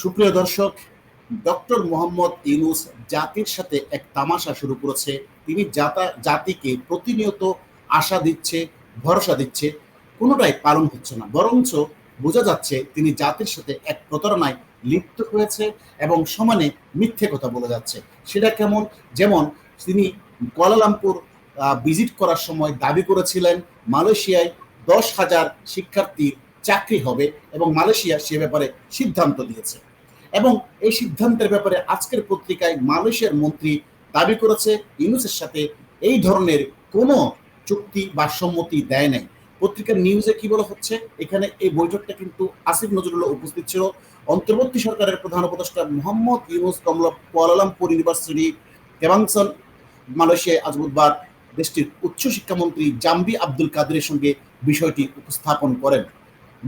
সুপ্রিয় দর্শক, ডক্টর মোহাম্মদ ইউনুস জাতির সাথে এক তামাশা শুরু করেছে। তিনি জাতা, জাতিকে প্রতিনিয়ত আশা দিচ্ছে, ভরসা দিচ্ছে, কোনোটাই পালন হচ্ছে না। বরঞ্চ বোঝা যাচ্ছে তিনি জাতির সাথে এক প্রতারণায় লিপ্ত হয়েছে এবং সমানে মিথ্যে কথা বলে যাচ্ছে। সেটা কেমন? যেমন তিনি কুয়ালালামপুর ভিজিট করার সময় দাবি করেছিলেন, মালয়েশিয়ায় দশ হাজার শিক্ষার্থীর চাকরি হবে এবং মালয়েশিয়া সে ব্যাপারে সিদ্ধান্ত দিয়েছে এবং এই সিদ্ধান্তের ব্যাপারে আজকের পত্রিকায় মালয়েশিয়ার মন্ত্রী দাবি করেছে, ইউনুসের সাথে এই ধরনের কোনো চুক্তি বা সম্মতি দেয় নাই। পত্রিকার নিউজে কি বলা হচ্ছে? এখানে এই বৈঠকটা কিন্তু আসিফ নজরুল্লাহ উপস্থিত ছিল। অন্তর্বর্তী সরকারের প্রধান উপদেষ্টা মোহাম্মদ ইউনুস কমলা কুয়ালালামপুর ইউনিভার্সিটি কেবাংসন মালয়েশিয়ায় আজ বুধবার দেশটির উচ্চশিক্ষামন্ত্রী জাম্বি আব্দুল কাদের সঙ্গে বিষয়টি উপস্থাপন করেন।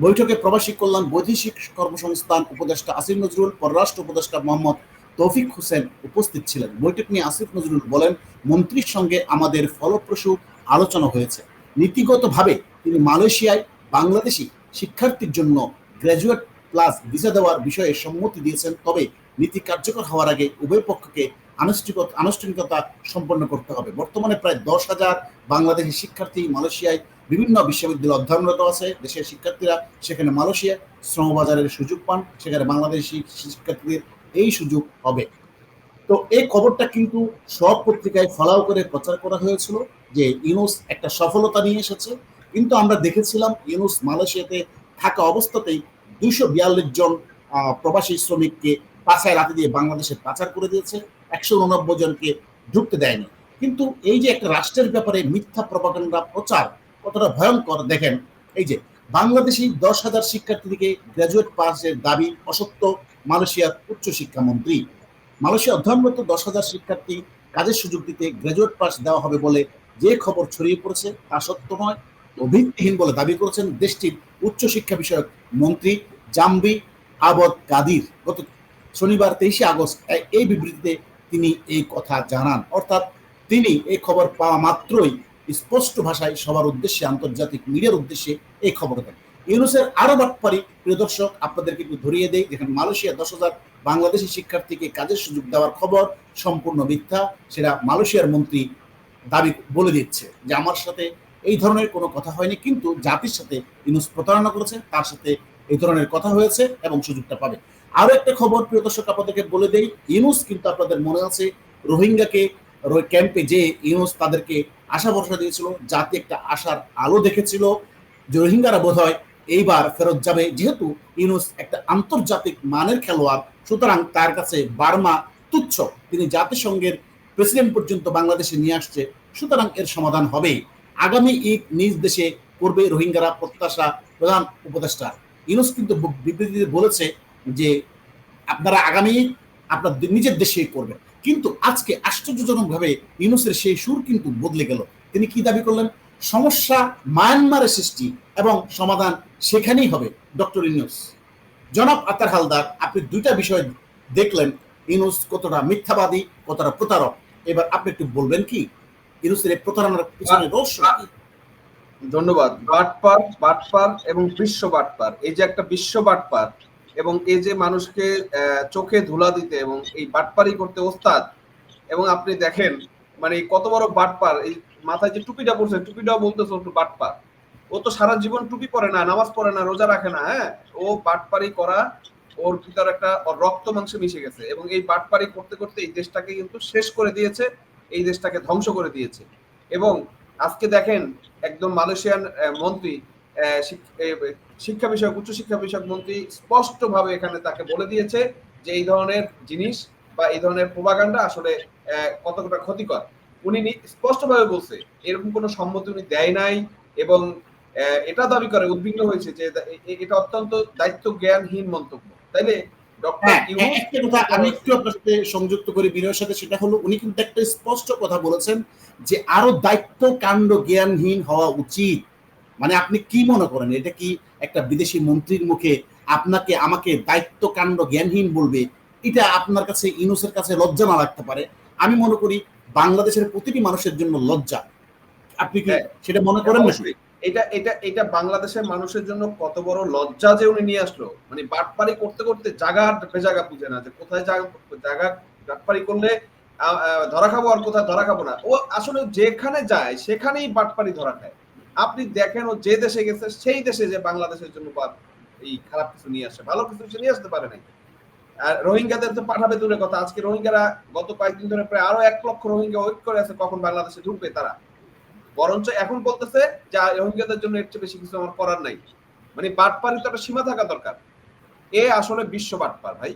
বৈঠকে প্রবাসী কল্যাণ বৈদেশিক কর্মসংস্থান উপদেষ্টা আসিফ নজরুল, পররাষ্ট্র উপদেষ্টা মোহাম্মদ তৌফিক হোসেন উপস্থিত ছিলেন। বৈঠক নিয়ে আসিফ নজরুল বলেন, মন্ত্রীর সঙ্গে আমাদের ফলপ্রসূ আলোচনা হয়েছে। নীতিগতভাবে তিনি মালয়েশিয়ায় বাংলাদেশি শিক্ষার্থীর জন্য গ্র্যাজুয়েট প্লাস ভিসা দেওয়ার বিষয়ে সম্মতি দিয়েছেন, তবে নীতি কার্যকর হওয়ার আগে উভয় পক্ষকে আনুষ্ঠানিকতা আনুষ্ঠানিকতা সম্পন্ন করতে হবে। বর্তমানে প্রায় দশ হাজার বাংলাদেশি শিক্ষার্থী মালয়েশিয়ায় বিভিন্ন বিশ্ববিদ্যালয়ে অধ্যয়নরত আছে। দেশের শিক্ষার্থীরা সেখানে মালয়েশিয়া শ্রমবাজারের সুযোগ পান। সেখানে বাংলাদেশি শিক্ষার্থীদের এই সুযোগ হবে। তো এই খবরটা কিন্তু সব পত্রিকায় ফলাও করে প্রচার করা হয়েছিল যে ইউনুস একটা সফলতা নিয়ে এসেছে। কিন্তু আমরা দেখেছিলাম ইউনুস মালয়েশিয়াতে থাকা অবস্থাতেই দুইশো বিয়াল্লিশ জন প্রবাসী শ্রমিককে পাচায় রাতে দিয়ে বাংলাদেশে পাচার করে দিয়েছে। একশো উননব্বই জনকে ঢুকতে দেয়নি। কিন্তু এই যে একটা রাষ্ট্রের ব্যাপারে মিথ্যা প্রপাগান্ডা প্রচার, কতটা ভয়ঙ্কর দেখেন। এই যে বাংলাদেশি দশ হাজার শিক্ষার্থী থেকে গ্রাজুয়েট পাসের দাবি অসত্য, মালয়েশিয়ার উচ্চশিক্ষামন্ত্রী মালয়েশিয়া অধ্যয়নরত দশ হাজার শিক্ষার্থী কাজের সুযোগ দিতে গ্রাজুয়েট পাস দেওয়া হবে বলে যে খবর ছড়িয়ে পড়েছে তা সত্য নয়। ভিত্তিহীন বলে দাবি করেছেন দেশটির উচ্চশিক্ষা বিষয়ক মন্ত্রী জাম্বি আবদ কাদির। গত শনিবার তেইশে আগস্ট এই বিবৃতিতে তিনি এই কথা জানান। অর্থাৎ তিনি এই খবর পাওয়া মাত্রই স্পষ্ট ভাষায় সবার উদ্দেশ্যে, আন্তর্জাতিক মিডিয়ার উদ্দেশ্যে এই খবর দেন। ইউনুসের আরও বাটপারি, প্রিয় দর্শক, আপনাদেরকে একটু ধরিয়ে দেয় যেখানে মালয়েশিয়া দশ হাজার বাংলাদেশি শিক্ষার্থীকে কাজের সুযোগ দেওয়ার খবর সম্পূর্ণ মিথ্যা, সেটা মালয়েশিয়ার মন্ত্রী দাবি বলে দিচ্ছে যে আমার সাথে এই ধরনের কোনো কথা হয়নি, কিন্তু জাতির সাথে ইউনুস প্রতারণা করেছে, তার সাথে এই ধরনের কথা হয়েছে এবং সুযোগটা পাবে। আরও একটা খবর, প্রিয় দর্শক, আপনাদেরকে বলে দেই, ইউনুস কিন্তু আপনাদের মনে আছে, রোহিঙ্গাকে ক্যাম্পে যে ইউনুস তাদেরকে আশা ভরসা দিয়েছিল, জাতি একটা আশার আলো দেখেছিল যে রোহিঙ্গারা বোধ হয় এইবার ফেরত যাবে। যেহেতু ইউনুস একটা আন্তর্জাতিক মানের খেলোয়াড়, সুতরাং তার কাছে বার্মা তুচ্ছ। তিনি জাতিসংঘের প্রেসিডেন্ট পর্যন্ত বাংলাদেশে নিয়ে আসছে, সুতরাং এর সমাধান হবে আগামী ঈদ নিজ দেশে করবে রোহিঙ্গারা প্রত্যাশা প্রধান উপদেষ্টা। ইউনুস কিন্তু বিবৃতিতে বলেছে যে আপনারা আগামী আপনার নিজের দেশে করবেন। কিন্তু আজকে আশ্চর্যজনকভাবে ইউনুসের সেই সুর কিন্তু বদলে গেল। তিনি কি দাবি করলেন? সমস্যা মায়ানমারের সৃষ্টি এবং সমাধান সেখানেই হবে। ডক্টর ইউনুস জনাব আতার হালদার আপনি দুইটা বিষয় দেখলেন। ইউনুস কতটা মিথ্যাবাদী কতটা প্রতারক। এবার আপনি একটু বলবেন কি? ইউনুসের এই প্রতারণার পিছনে রহস্য কি? ধন্যবাদ। বাটপার বাটপার এবং বিশ্ব বাটপার। এই যে একটা বিশ্ব বাটপার এবং এই যে মানুষকে চোখে ধুলা দিতে এবং এই বাটপারি করতে ওস্তাদ, এবং আপনি দেখেন মানে কত বড় বাটপার, এই মাথায় যে টুপিটা পড়ছে, টুপিটাও বলতেছে একটু বাটপার। ও তো সারা জীবন টুপি পরে না, নামাজ পড়ে না, রোজা রাখে না হ্যাঁ? ও বাটপারি করা, ওর ভিতর একটা রক্ত মাংসে মিশে গেছে এবং এই বাটপারি করতে করতে এই দেশটাকে কিন্তু শেষ করে দিয়েছে, এই দেশটাকে ধ্বংস করে দিয়েছে। এবং আজকে দেখেন, একদম মালয়েশিয়ান মন্ত্রী শিক্ষা বিষয়ক উচ্চশিক্ষা বিষয়ক মন্ত্রী স্পষ্টভাবে এখানে তাকে বলে দিয়েছে যে এই ধরনের জিনিস বা এই ধরনের প্রভাকাণ্ডা আসলে কতটা ক্ষতিকর। উনি স্পষ্টভাবে বলছে এরকম কোনো সম্মতি উনি দেয় নাই এবং এটা দাবি করে উদ্বিগ্ন হয়েছে যে এটা অত্যন্ত দায়িত্ব জ্ঞানহীন মন্তব্য। তাইলে হ্যাঁ, একটা আমি একটু আপনার সাথে সংযুক্ত করি বিনয়ের সাথে সেটা হলো উনি কিন্তু একটা স্পষ্ট কথা বলেছেন যে আরও দায়িত্ব কাণ্ড জ্ঞানহীন হওয়া উচিত। মানে আপনি কি মনে করেন? এটা কি একটা বিদেশি মন্ত্রীর মুখে আপনাকে আমাকে দায়িত্ব কাণ্ড জ্ঞানহীন বলবে? এটা আপনার কাছে ইনুসের কাছে লজ্জা না লাগতে পারে? আমি মনে করি বাংলাদেশের প্রতিটি মানুষের জন্য লজ্জা। আপনি কি সেটা মনে করেন না? এটা এটা এটা বাংলাদেশের মানুষের জন্য কত বড় লজ্জা যে উনি নিয়ে আসলো। মানে বাটপারি করতে করতে জায়গা বেজাগা বুঝে না যে কোথায় জায়গা জায়গা বাটপারি করলে ধরা খাব আর কোথায় ধরা খাব না। ও আসলে যেখানে যায় সেখানেই বাটপারি ধরা খায়। আপনি দেখেন ও যে দেশে গেছে সেই দেশে যে বাংলাদেশের জন্য এই খারাপ কিছু নিয়ে আসে ভালো কিছু সে নিয়ে আসতে পারে নাই। আর রোহিঙ্গাদের তো পাঠাবে দূরে কথা আজকে রোহিঙ্গারা গত কয়েকদিন ধরে প্রায় আরও এক লক্ষ রোহিঙ্গা ওয়েট করে আছে কখন বাংলাদেশে ঢুকবে তারা। বরঞ্চ এখন বলতেছে যে রোহিঙ্গাদের জন্য এর চেয়ে বেশি কিছু আমার করার নাই। মানে বাটপারি তো একটা সীমা থাকা দরকার। এ আসলে বিশ্ব বাটপার ভাই।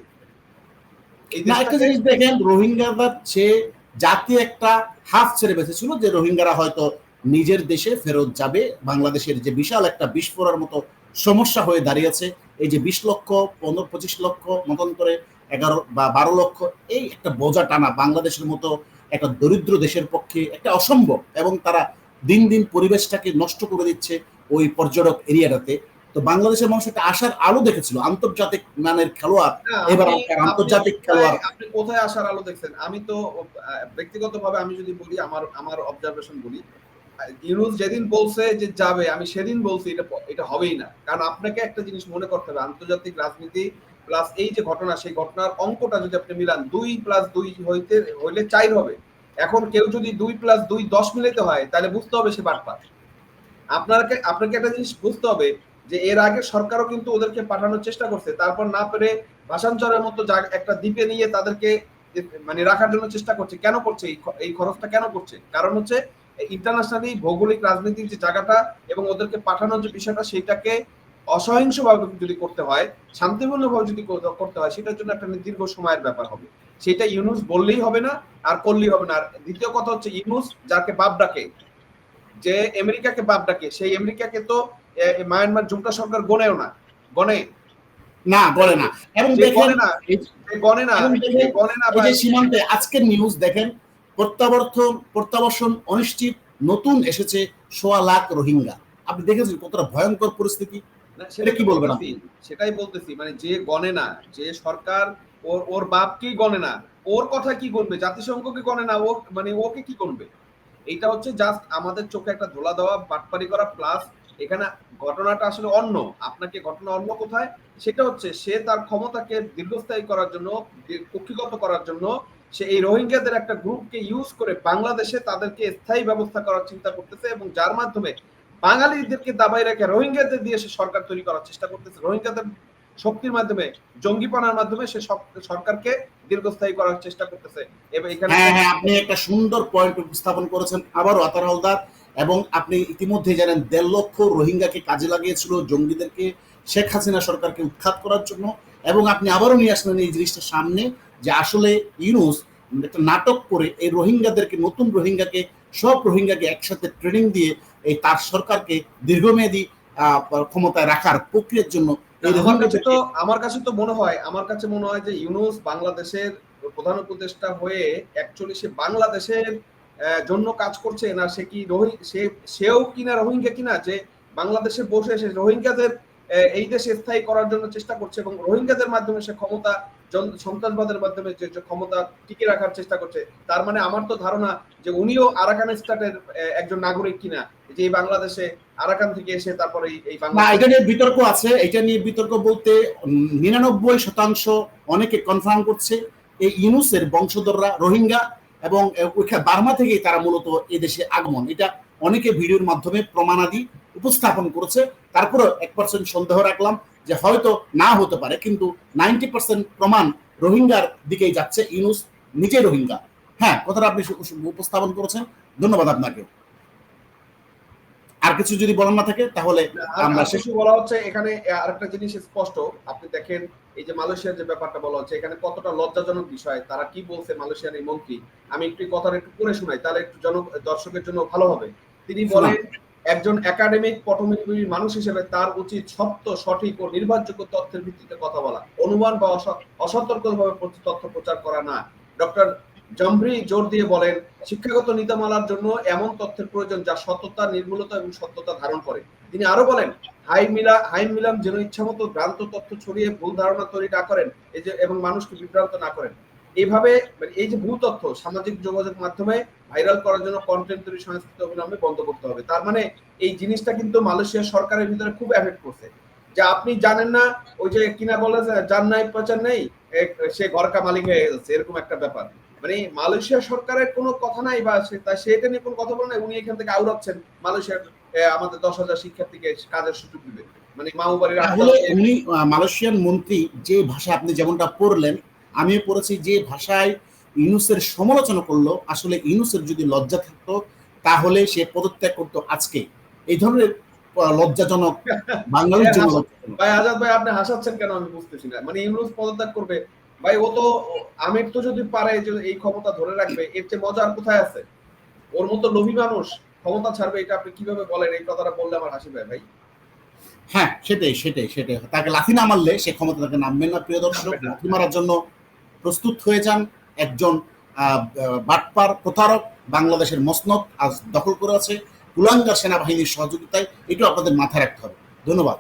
একটা জিনিস দেখেন রোহিঙ্গাদের সে জাতি একটা হাফ ছেড়ে বেঁচেছিল যে রোহিঙ্গারা হয়তো নিজের দেশে ফেরত যাবে। বাংলাদেশের যে বিশাল একটা বিস্ফোরার মতো সমস্যা হয়ে দাঁড়িয়েছে এই যে বিশ লক্ষ পনেরো পঁচিশ লক্ষ মতন করে এগারো বা বারো লক্ষ এই একটা বোঝা টানা বাংলাদেশের মতো একটা দরিদ্র দেশের পক্ষে একটা অসম্ভব এবং তারা দিন দিন পরিবেশটাকে নষ্ট করে দিচ্ছে ওই পর্যটক এরিয়াটাতে। তো বাংলাদেশের মানুষ একটা আশার আলো দেখেছিল আন্তর্জাতিক মানের খেলোয়াড় এবার আন্তর্জাতিক খেলোয়াড়। আপনি কোথায় আসার আলো দেখছেন? আমি তো ব্যক্তিগতভাবে আমি যদি বলি আমার আমার অবজারভেশন বলি ইউনুস যেদিন বলছে যে যাবে, আমি সেদিন বলছি, এটা এটা হবেই না। কারণ আপনাকে একটা জিনিস মনে করতে হবে, আন্তর্জাতিক রাজনীতি প্লাস এই যে ঘটনা, সেই ঘটনার অঙ্কটা যদি আপনি মিলান, দুই প্লাস দুই হইতে, হইলে চার হবে। এখন কেউ যদি দুই প্লাস দুই দশ মিলাতে হয়, তাহলে বুঝতে হবে সে বাটপার। আপনাকে আপনাকে একটা জিনিস বুঝতে হবে যে এর আগে সরকারও কিন্তু ওদেরকে পাঠানোর চেষ্টা করছে। তারপর না পেরে ভাষাঞ্চলের মতো একটা দ্বীপে নিয়ে তাদেরকে মানে রাখার জন্য চেষ্টা করছে। কেন করছে? এই খরচটা কেন করছে? কারণ হচ্ছে ইন্টারন্যাশনালি ভৌগোলিক রাজনীতির যে জায়গাটা এবং ওদেরকে পাঠানোর যে বিষয়টা সেটাকে অসহিংসভাবে যদি করতে হয় শান্তিপূর্ণভাবে যদি করতে হয় সেটার জন্য একটা দীর্ঘ সময়ের ব্যাপার হবে। সেটা ইউনুস বললেই হবে না আর করলেই হবে না। আর দ্বিতীয় কথা হচ্ছে ইউনুস যাকে বাপ ডাকে যে আমেরিকাকে বাপ ডাকে সেই আমেরিকাকে তো মায়ানমার জুমটা সরকার গনেও না। গনে না বলে না। এবং দেখেন গনে না। গনে না গনে সীমান্তে আজকের নিউজ দেখেন প্রত্যাবর্তন প্রত্যাবর্ষণ অনিশ্চিত নতুন এসেছে সোয়া লাখ রোহিঙ্গা। আপনি দেখেছেন কতটা ভয়ঙ্কর পরিস্থিতি? এটা কি বলবেন সেটাই বলতেছি মানে যে গনে না যে সরকার ওর ওর বাপকেই গনে না ওর কথা কি গণবে জাতিসংঘকে গনে না ও মানে ওকে কি গণবে? এইটা হচ্ছে জাস্ট আমাদের চোখে একটা ধোলা দেওয়া বাটপারি করা প্লাস এখানে ঘটনাটা আসলে অন্য। আপনাকে ঘটনা অন্য কোথায়? সেটা হচ্ছে সে তার ক্ষমতাকে দীর্ঘস্থায়ী করার জন্য কক্ষিগত করার জন্য সে এই রোহিঙ্গাদের একটা গ্রুপকে ইউজ করে বাংলাদেশে তাদেরকে স্থায়ী ব্যবস্থা করার চিন্তা করতেছে এবং যার মাধ্যমে বাঙালিদেরকে দাবাই রেখে রোহিঙ্গাদের দিয়ে সে সরকার তৈরি করার চেষ্টা করতেছে। রোহিঙ্গাদের শক্তির মাধ্যমে, জঙ্গিপনার মাধ্যমে সে সরকারকে দীর্ঘস্থায়ী করার চেষ্টা করতেছে। এবং এখানে হ্যাঁ হ্যাঁ আপনি একটা সুন্দর পয়েন্ট উপস্থাপন করেছেন আবারও আতার হালদার, এবং আপনি ইতিমধ্যে জানেন দেড় লক্ষ রোহিঙ্গাকে কাজে লাগিয়েছিল জঙ্গিদেরকে, শেখ হাসিনা সরকারকে উৎখাত করার জন্য, এবং আপনি আবারও নিয়ে আসলেন এই জিনিসটা সামনে। যে আসলে ইউনুস একটা নাটক করে এই রোহিঙ্গাদেরকে নতুন রোহিঙ্গাকে সব রোহিঙ্গাকে একসাথে ট্রেনিং দিয়ে এই তার সরকারকে দীর্ঘমেয়াদী ক্ষমতায় রাখার প্রক্রিয়ার জন্য আমার কাছে তো আমার কাছে তো মনে হয় আমার কাছে মনে হয় যে ইউনুস বাংলাদেশের প্রধান উপদেষ্টা হয়ে অ্যাকচুয়ালি সে বাংলাদেশের জন্য কাজ করছে না সে কি রোহি সে সেও কিনা রোহিঙ্গা কিনা যে বাংলাদেশে বসে সে রোহিঙ্গাদের এই দেশে স্থায়ী করার জন্য চেষ্টা করছে এবং রোহিঙ্গাদের মাধ্যমে সে ক্ষমতা সন্ত্রাসবাদের মাধ্যমে যে ক্ষমতা টিকে রাখার চেষ্টা করছে তার মানে আমার তো ধারণা যে উনিও আরাকান স্টেটের একজন নাগরিক কিনা যে এই বাংলাদেশে আরাকান থেকে এসে তারপরে এই- এই না এটা নিয়ে বিতর্ক আছে এটা নিয়ে বিতর্ক বলতে নিরানব্বই শতাংশ অনেকে কনফার্ম করছে এই ইউনুসের বংশধররা রোহিঙ্গা এবং বার্মা থেকেই তারা মূলত এদেশে আগমন। এটা অনেকে ভিডিওর মাধ্যমে প্রমাণাদি উপস্থাপন করেছে তারপরে এক পার্সেন্ট সন্দেহ রাখলাম। যে হয়তো না হতে পারে কিন্তু নাইনটি পার্সেন্ট প্রমাণ রোহিঙ্গার দিকেই যাচ্ছে ইউনুস নিজে রোহিঙ্গা। হ্যাঁ কথাটা আপনি উপস্থাপন করেছেন ধন্যবাদ আপনাকে। আর কিছু যদি বলার না থাকে তাহলে আমরা কিছু বলা হচ্ছে এখানে আরেকটা জিনিস স্পষ্ট আপনি দেখেন এই যে মালয়েশিয়ার যে ব্যাপারটা বলা হচ্ছে এখানে কতটা লজ্জাজনক বিষয় তারা কি বলছে মালয়েশিয়ার এই মন্ত্রী? আমি একটু কথাটা একটু পড়ে শোনাই তাহলে একটু জন দর্শকের জন্য ভালো হবে। তিনি বলেন একজন একাডেমিক পটভূমির মানুষ হিসেবে তার উচিত সত্য সঠিক ও নির্ভরযোগ্য তথ্যের ভিত্তিতে কথা বলা। অনুমান বা অস- অসতর্কভাবে তথ্য প্রচার করা না। ডক্টর জম্ভরি জোর দিয়ে বলেন, শিক্ষাগত নীতিমালার জন্য এমন তথ্যের প্রয়োজন যা সততা নির্মূলতা এবং সত্যতা ধারণ করে। তিনি আরও বলেন, হাই মিলা হাই মিলাম যেন ইচ্ছামতো ভ্রান্ত তথ্য ছড়িয়ে ভুল ধারণা তৈরি না করেন এবং মানুষকে বিভ্রান্ত না করেন। এইভাবে মানে এই যে ভূ তথ্য সামাজিক যোগাযোগ মাধ্যমে ভাইরাল করার জন্য কন্টেন্ট তৈরি সংস্কৃতি অবিলম্বে বন্ধ করতে হবে। তার মানে এই জিনিসটা কিন্তু মালয়েশিয়া সরকারের ভিতরে খুব এফেক্ট করছে। যে আপনি জানেন না ওই যে কিনা বলে যার নাই প্রচার নেই সে ঘরকা মালিক হয়ে যাচ্ছে এরকম একটা ব্যাপার। মানে মালয়েশিয়া সরকারের কোনো কথা নাই বা সে- তা সেটা নিয়ে কোনো কথা বলে না উনি এখান থেকে আউড়াচ্ছেন মালয়েশিয়ার আমাদের দশ হাজার শিক্ষার্থীকে কাজের সুযোগ দিবে। মানে মামুবাড়ির তাহলে উনি মালয়েশিয়ান মন্ত্রী যে ভাষা আপনি যেমনটা পড়লেন আমিও পড়েছি যে ভাষায় ইউনুসের সমালোচনা করল আসলে ইউনুসের যদি লজ্জা থাকতো তাহলে সে পদত্যাগ করতো আজকে। এই ধরনের লজ্জাজনক বাঙালির জন্য ভাই আজাদ ভাই আপনি হাসাচ্ছেন কেন আমি বুঝতেছি না। মানে ইউনুস পদত্যাগ করবে। ভাই ও তো আমির তো যদি পারে এই ক্ষমতা ধরে রাখবে এর চেয়ে মজা আর কোথায় আছে? ওর মতো লোভী মানুষ ক্ষমতা ছাড়বে এটা আপনি কীভাবে বলেন? এই কথাটা বললে আমার হাসি পায় ভাই। হ্যাঁ সেটাই সেটাই সেটাই। তাকে লাথি না মারলে সে ক্ষমতা তাকে নামবেন না প্রিয় দর্শক। লাথি মারার জন্য প্রস্তুত হয়ে যান একজন বাটপার প্রতারক বাংলাদেশের মসনদ আজ দখল করে আছে। কুলাঙ্গার সেনাবাহিনীর সহযোগিতায় এটাও আপনাদের মাথায় রাখতে হবে। ধন্যবাদ।